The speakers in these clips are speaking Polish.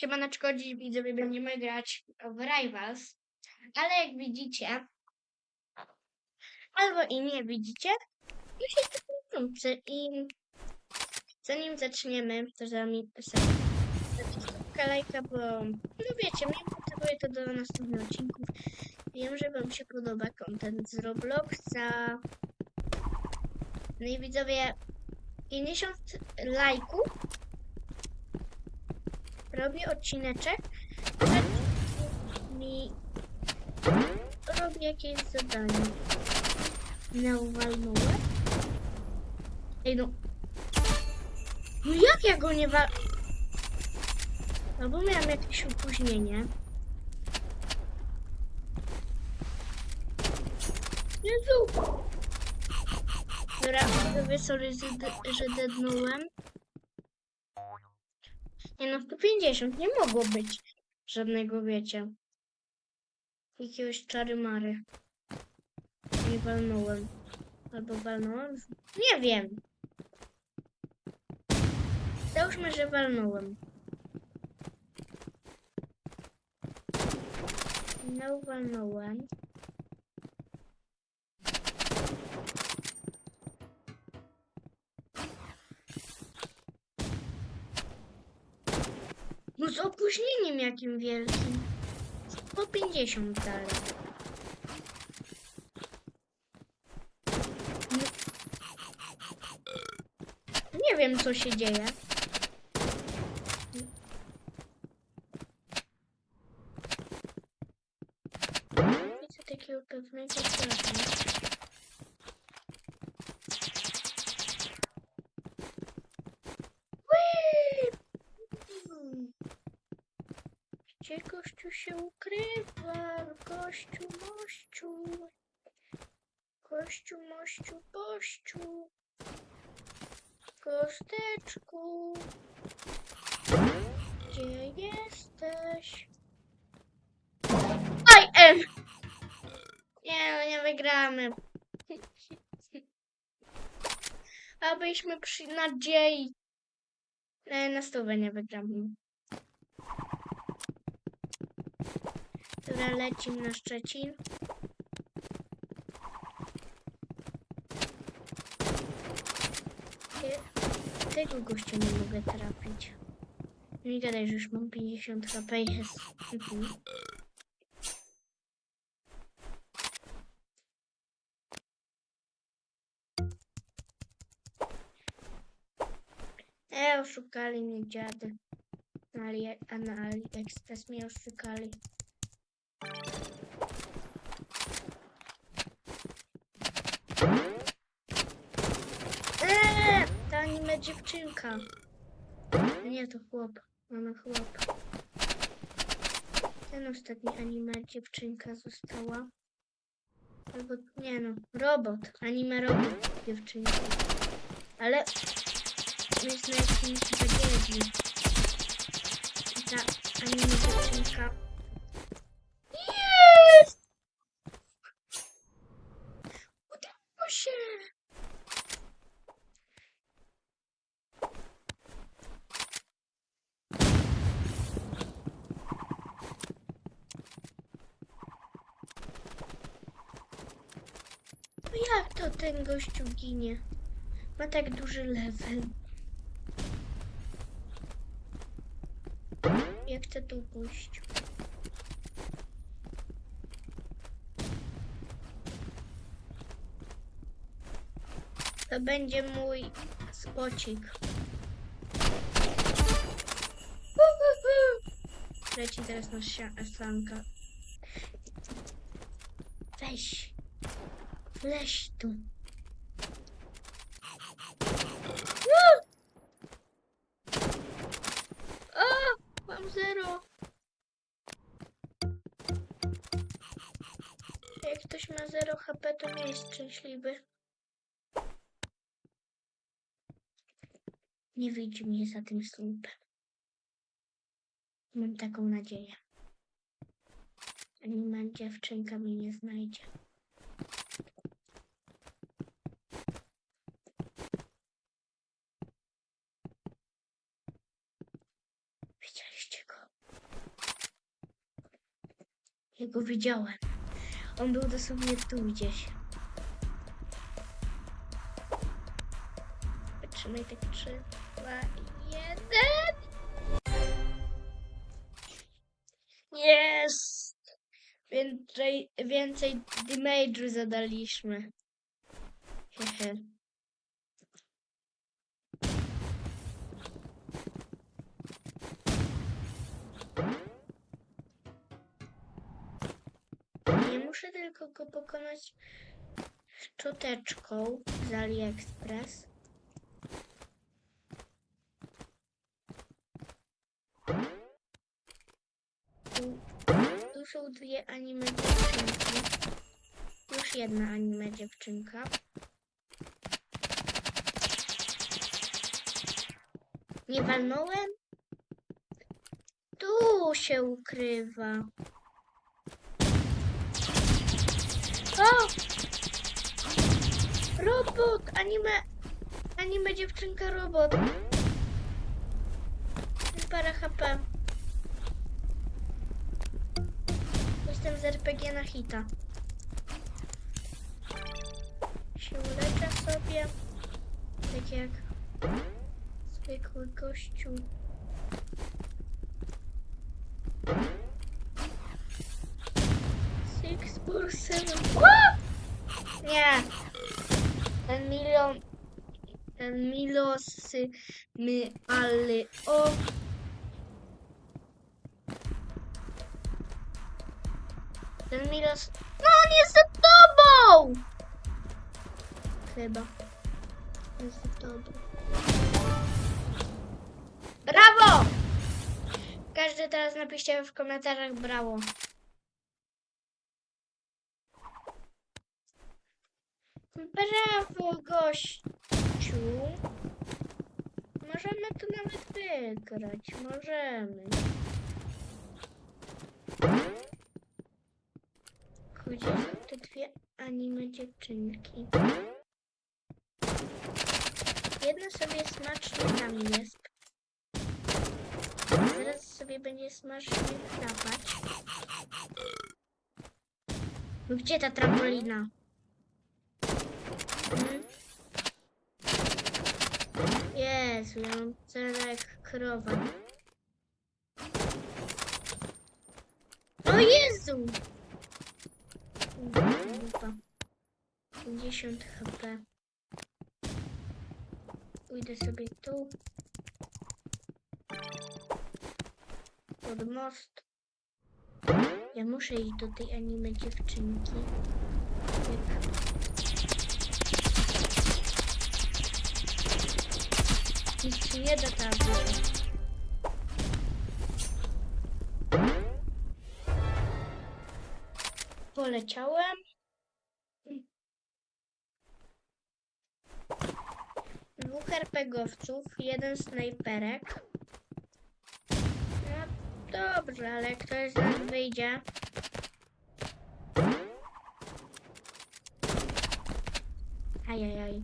Siemaneczko, dziś widzowie będziemy grać w Rivals, ale jak widzicie, albo i nie widzicie, już jest wkrótce i zanim zaczniemy, to za mi lajka, bo no wiecie, mnie motywuje to do następnych odcinków. Wiem, że wam się podoba content z Robloxa. No i widzowie, 50 lajków robię odcineczek, mi robię jakieś zadanie. Nauwalnąłem? Ej no. No jak ja go nie wa... No bo miałam jakieś opóźnienie. Jezu! Dobra, widzowie, sorry, że dednąłem. Nie no, 150 nie mogło być żadnego, wiecie. Jakiegoś czary-mary. Nie walnąłem. Albo walnąłem? Nie wiem. Załóżmy, że walnąłem. No, walnąłem. Z opóźnieniem jakim wielkim. 150 dalej. No. Nie wiem co się dzieje. Widzę takiego pewnego Gdzie gościu się ukrywa? Gościu, mościu. Gościu, mościu, pościu. Kosteczku. Gdzie jesteś? Oj, em! Nie, no nie wygramy. Abyśmy przy nadziei. Na stówę nie wygramy. Dobra, lecimy na Szczecin. Te- Tego gościa nie mogę trafić. Nie gadaj, że już mam 50 HP jest. E, oszukali mnie dziady. Na Ali, na AliExpress mnie oszukali. Eee, ta anime dziewczynka. Nie, to chłop. Mamy chłop. Ten ostatni anime dziewczynka została. Albo, nie no, robot. Anime robot dziewczynka. Ale jest na jakimś. I ta anime dziewczynka. Jest! Udało się! No Jak to ten gościu ginie? Ma tak duży level. Jak chcę tu pójść? To będzie mój spocik. Leci teraz na szlanka. Weź. Leś tu. Szczęśliwy. Nie widzi mnie za tym słupem. Mam taką nadzieję. Ani dziewczynka mnie nie znajdzie. Widzieliście go? Ja go widziałem. On był dosłownie tu gdzieś. Wytrzymaj tak 3, 2, 1. Jest! Więcej, więcej damage'u zadaliśmy. Hehe. Nie muszę tylko go pokonać szczoteczką z AliExpress. Tu, tu są dwie anime dziewczynki. Już jedna anime dziewczynka. Nie walnąłem? Tu się ukrywa. O! Robot! Anime... Anime dziewczynka robot. Para HP. Jestem z RPG na hita. Się uleczę sobie. Tak jak zwykły gościu. Six! Nie. Ten milion. Ten milosy my ale o. Ten milos. No on jest za tobą! Chyba. Jest za tobą. Brawo! Każdy teraz napiszcie w komentarzach brawo. Brawo, gościu. Możemy tu nawet wygrać. Możemy. Gdzie są te dwie anime dziewczynki? Jedna sobie smacznie tam jest. Zaraz sobie będzie smacznie chrapać. No Gdzie ta trampolina? Mhm. Jezu, ja mam cele jak krowa. O Jezu! Dupa. 50 HP. Pójdę sobie tu. Pod most. Ja muszę iść do tej anime dziewczynki. Jak Nic nie da ta Poleciałem. Dwóch RPGowców, jeden snajperek. No dobrze, ale ktoś z nas wyjdzie. Ajajaj.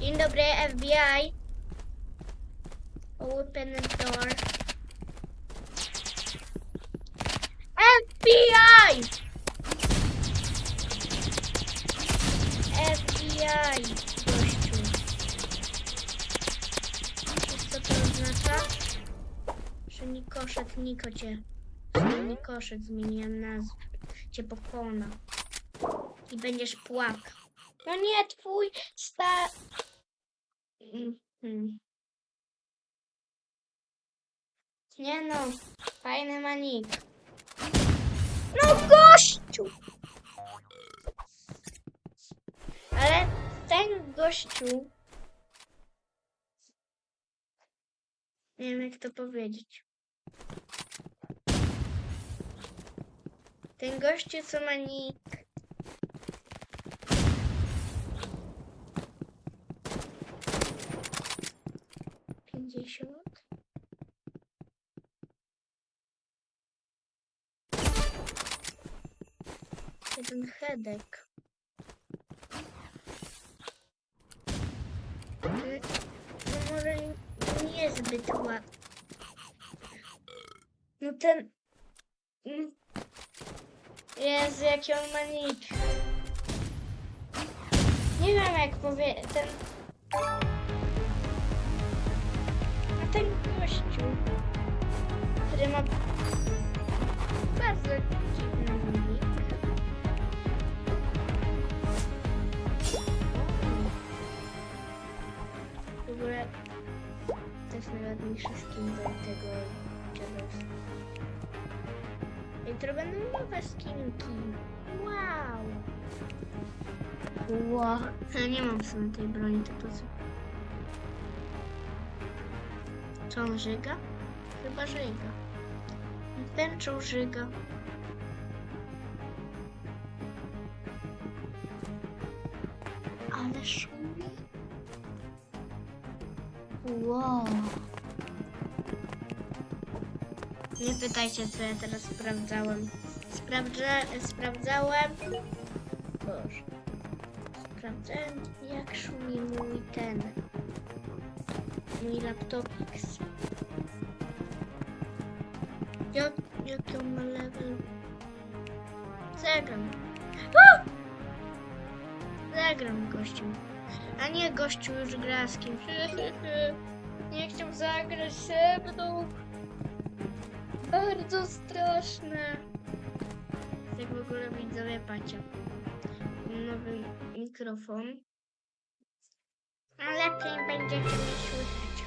Dzień dobry, FBI. Open the door. FBI! FBI, gościu. Co to oznacza? Że Nikoszet Niko cię... że Nikoszet zmieniłem nazwę. Cię pokona. I będziesz płakał. No nie, twój sta... Mhm. Nie no, fajny manik. No gościu! Ale ten gościu... Nie wiem jak to powiedzieć. Ten gościu co ma nick... Pięćdziesiąt. Jeden hedek. No może niezbyt łatwo. No ten... Mm. Jezu, jaki on ma. Nie wiem jak powie... ten... A ten gościu, który ma bardzo dziwny ogóle jest najładniejszy skin do tego dziadostwa. Jutro będą nowe skinki. Wow! Wow. Ja nie mam w sumie tej broni, to po co? Co on żyga? Chyba żyga. Tęczą żyga. Ale szumi. Wow. Nie pytajcie, co ja teraz sprawdzałem. Sprawdza, sprawdzałem. Boże. Sprawdzałem, jak szumi mój ten. Mój laptopix. Jak, jaki on ma level? Zagram. Zagram gościu. A nie gościu już gra z kimś. Nie chciał zagrać ze mną. Bardzo straszne. Jak w ogóle widzowie pacie. Nowy mikrofon. A lepiej będziecie mnie słychać.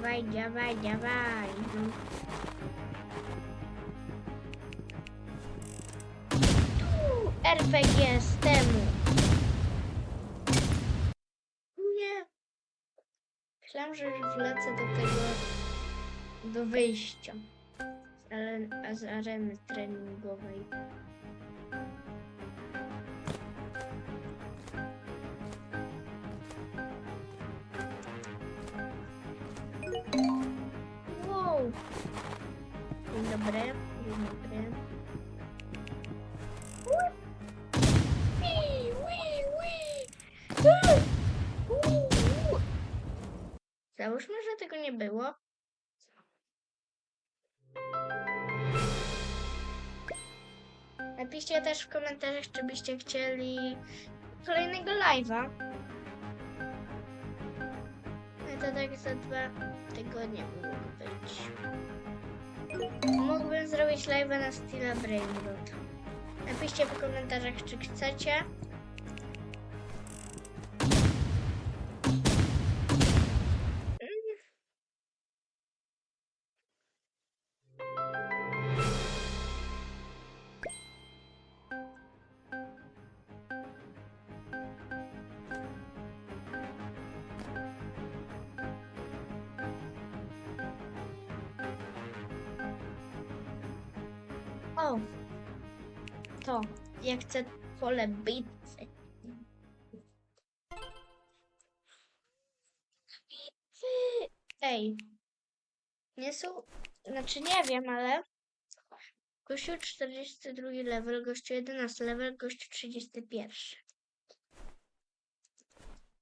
Dawaj, dawaj, dawaj. No. Tu RPG z temu. Nie. Myślałam, że wlecę do tego, do wyjścia z, z areny treningowej. Dobry. Dzień dobry. Załóżmy, że tego nie było. Napiszcie też w komentarzach, czy byście chcieli kolejnego live'a. No to tak za dwa tygodnie mógł być. Mógłbym zrobić live'a na Stila Brainrot. Napiszcie w komentarzach, czy chcecie. To, ja chcę pole. Bitwy! Ej. Nie są... Znaczy nie wiem, ale... Gościu 42 level, gościu 11 level, gościu 31.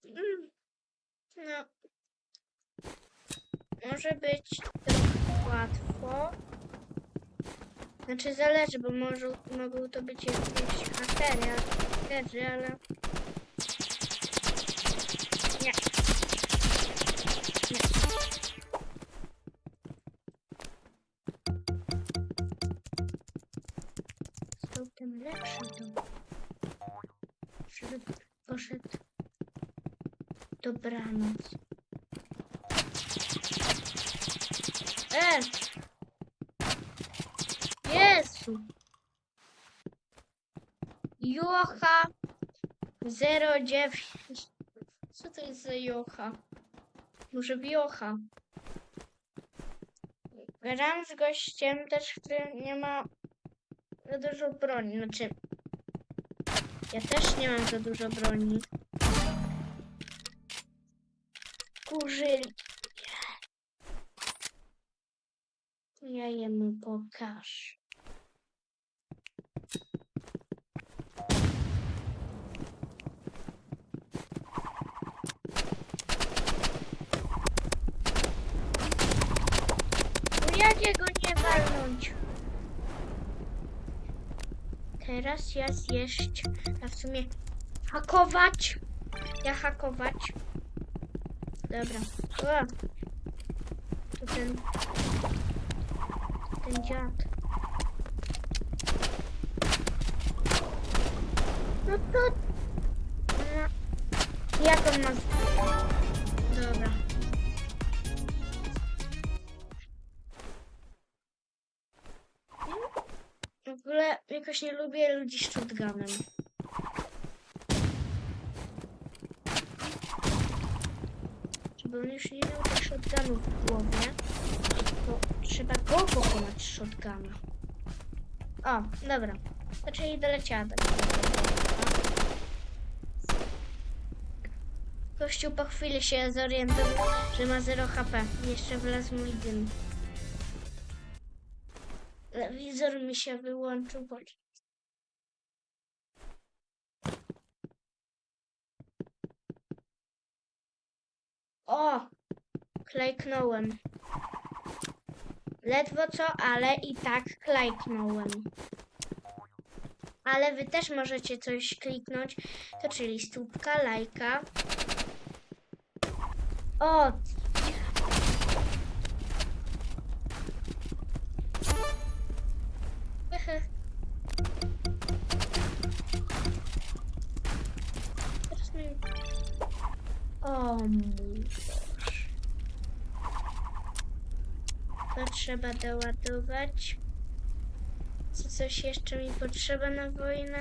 Mm. No. Może być trochę łatwo. Znaczy zależy, bo może, mogą to być jakieś hakery, hakerzy, ale... Nie. Nie. Są tym lepszy to. Żeby poszedł dobranoc. E! Jezu! Jocha 09. Co to jest za Jocha? Może Wiocha. Gram z gościem też, który nie ma za dużo broni. Znaczy, ja też nie mam za dużo broni. Kurzyli. Ja jemu pokażę. Teraz ja zjeść, a w sumie hakować. Ja hakować. Dobra. O! To ten... Ten dziad. No to... No, jak on ma... ogóle jakoś nie lubię ludzi shotgunem. Żeby on już nie miał tych shotgunów w głowie, to trzeba go pokonać z shotguna. O, dobra. To czyli doleciała do Kościół po chwili się zorientował, że ma 0 HP. Jeszcze wlazł mój dym. Telewizor mi się wyłączył. bo- O! Klejknąłem. Ledwo co, ale i tak klejknąłem. Ale wy też możecie coś kliknąć. To czyli stópka, lajka. O! O mój Boże. To trzeba doładować. Co coś jeszcze mi potrzeba na wojnę?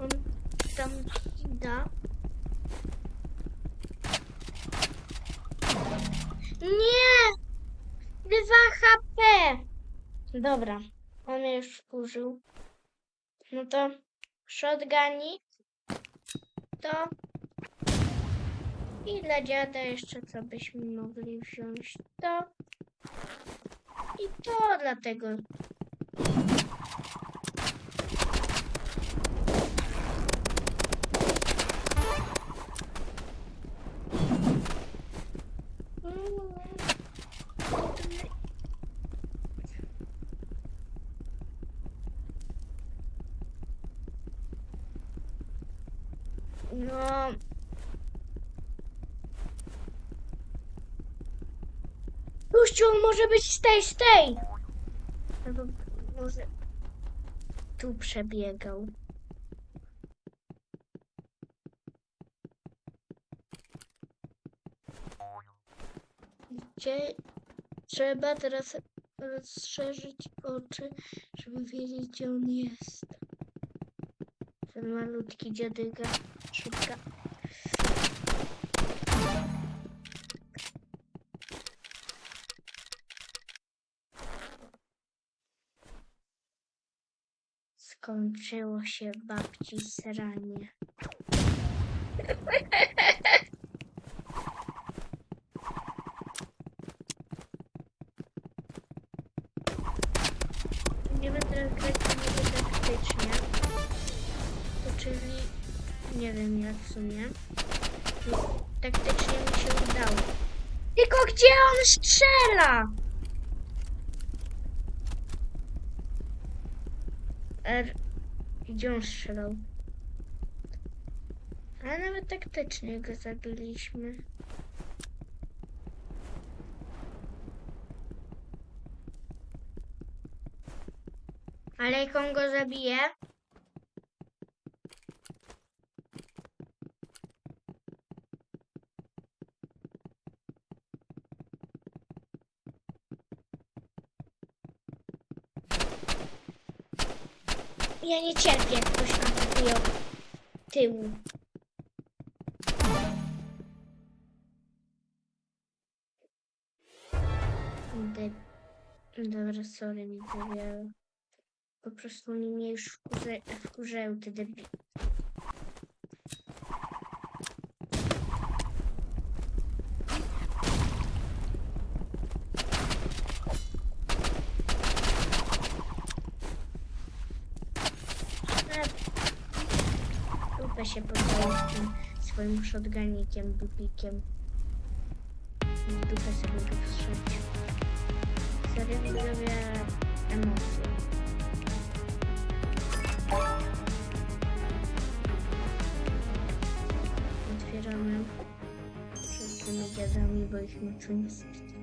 On tam da. Nie! 2 HP! Dobra, on mnie już wkurzył. No to shotgunik. To. I dla dziada jeszcze co byśmy mogli wziąć. To. I to dlatego. No. On może być z tej, z tej! Albo może tu przebiegał. Gdzie trzeba teraz rozszerzyć oczy, żeby wiedzieć, gdzie on jest. Ten malutki dziadyga. Szybka. Skończyło się babci sranie. Będziemy teraz grać na taktycznie. To czyli nie wiem jak w sumie. Taktycznie mi się udało. Tylko gdzie on strzela? R. Gdzie on strzelał? Ale nawet taktycznie go zabiliśmy. Ale jak on go zabije? Ja nie cierpię, jak ktoś atakuje od tyłu. De... Dobra, sorry, widzowie. Po prostu mnie już wkurzają, te debi... Dupę się z tym swoim shotganikiem, bubikiem. w dupę sobie go wstrzelić. Serio widzowie emocje. Otwieramy wszystkimi dziadami, bo ich nic nie wstyd.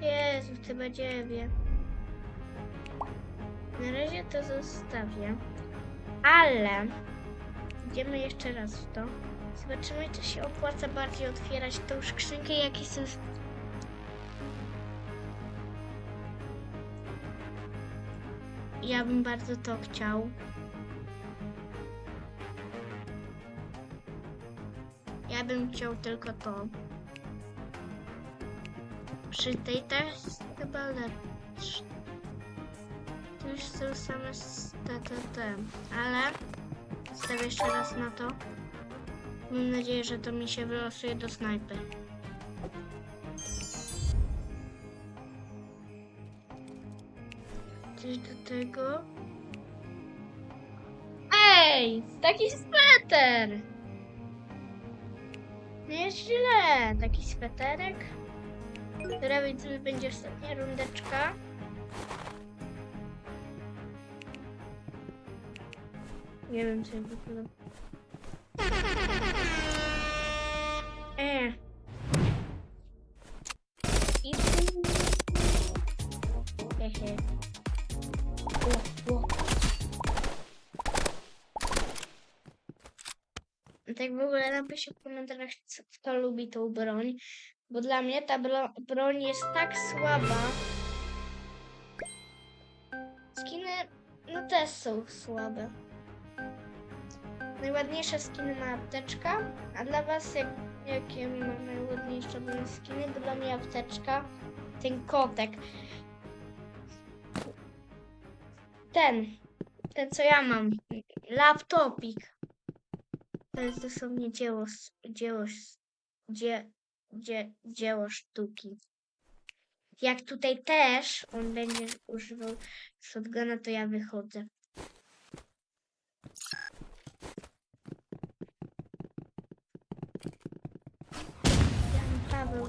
Jezu, chyba dziewię. Na razie to zostawię. Ale idziemy jeszcze raz w to. Zobaczymy, czy się opłaca bardziej otwierać tą skrzynkę, jak jest Ja bym bardzo to chciał. Ja bym chciał tylko to. Przy tej też chyba lecz. Już są same te. Ale stawię jeszcze raz na to. Mam nadzieję, że to mi się wylosuje do snajpy. Coś do tego. Ej! Taki sweter! Nie źle. Taki sweterek. Więc będzie ostatnia rundeczka. Nie wiem, co ja w ogóle. E. I. Tak w ogóle napiszcie w komentarzach, kto lubi tą broń. Bo dla mnie ta bro broń jest tak słaba. Skiny, no też są słabe. Najładniejsze skiny ma apteczka, a dla was jak, jakie ma najładniejsze były skiny? Dla mnie apteczka, ten kotek. Ten, ten co ja mam, laptopik. To jest dosłownie dzieło, dzieło, dzie, dzie, dzieło sztuki. Jak tutaj też on będzie używał shotguna, to ja wychodzę. Paweł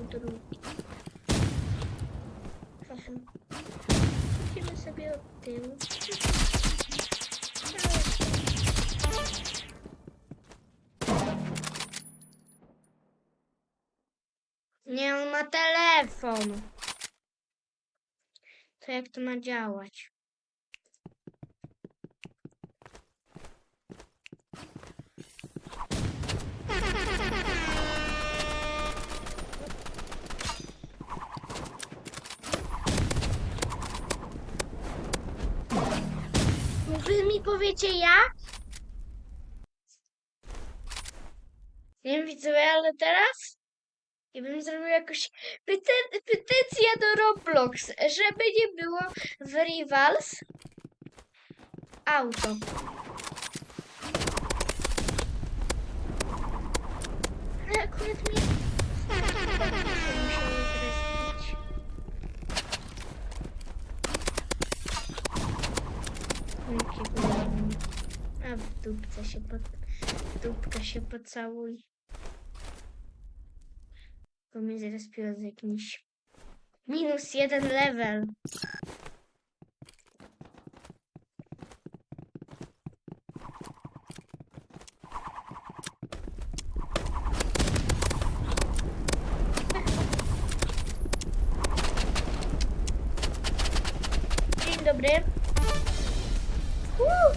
sobie od tyłu. Nie, on ma telefon. To jak to ma działać? Wy mi powiecie jak? Nie wiem, widzowie, ale teraz ja bym zrobił jakąś pety- petycję do Roblox, żeby nie było w Rivals auto. Akurat mnie A w dupce się pod... w dupkę się pocałuj. Bo mnie zrespiło z jakimś minus jeden level. Dzień dobry. Uuu.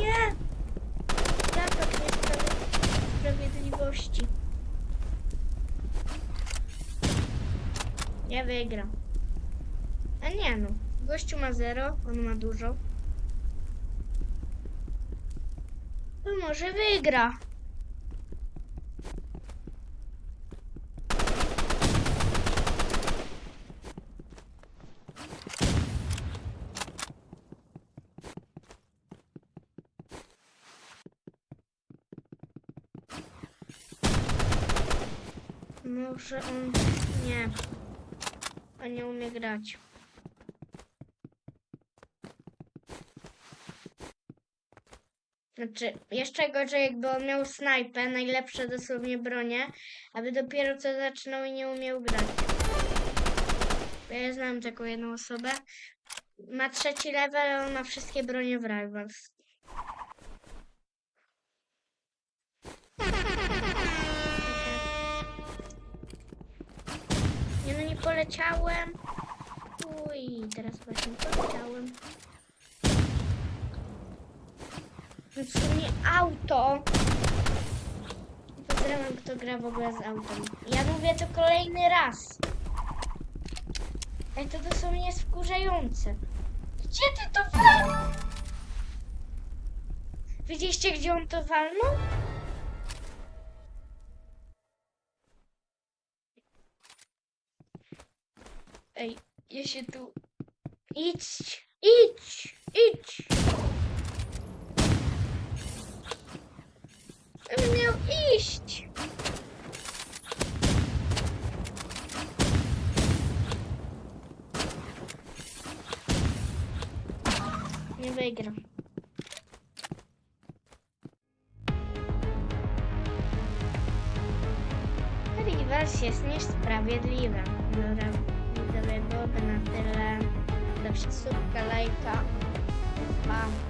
Nie! Zapach niesprawiedliwości. Nie wygram. A nie no. Gościu ma zero, on ma dużo. To może wygra. Może on... Nie. On nie umie grać. Znaczy, jeszcze gorzej jakby on miał snajpę, najlepsze dosłownie bronie, aby dopiero co zaczynał i nie umiał grać. Ja znam taką jedną osobę. Ma trzeci level, on ma wszystkie bronie w Rivals. Nie no, nie poleciałem. Uj, teraz właśnie poleciałem. W sumie auto. Pozdrawiam, kto gra w ogóle z autem. Ja mówię to kolejny raz. Ej, to dosłownie jest wkurzające. Gdzie ty to walnął? Widzieliście, gdzie on to walnął? Ej, ja się tu... Idź, idź, idź. On miał iść. Nie wygram. Rivals jest niesprawiedliwe. Byłoby na tyle. Zawsze subka, lajka. Pa.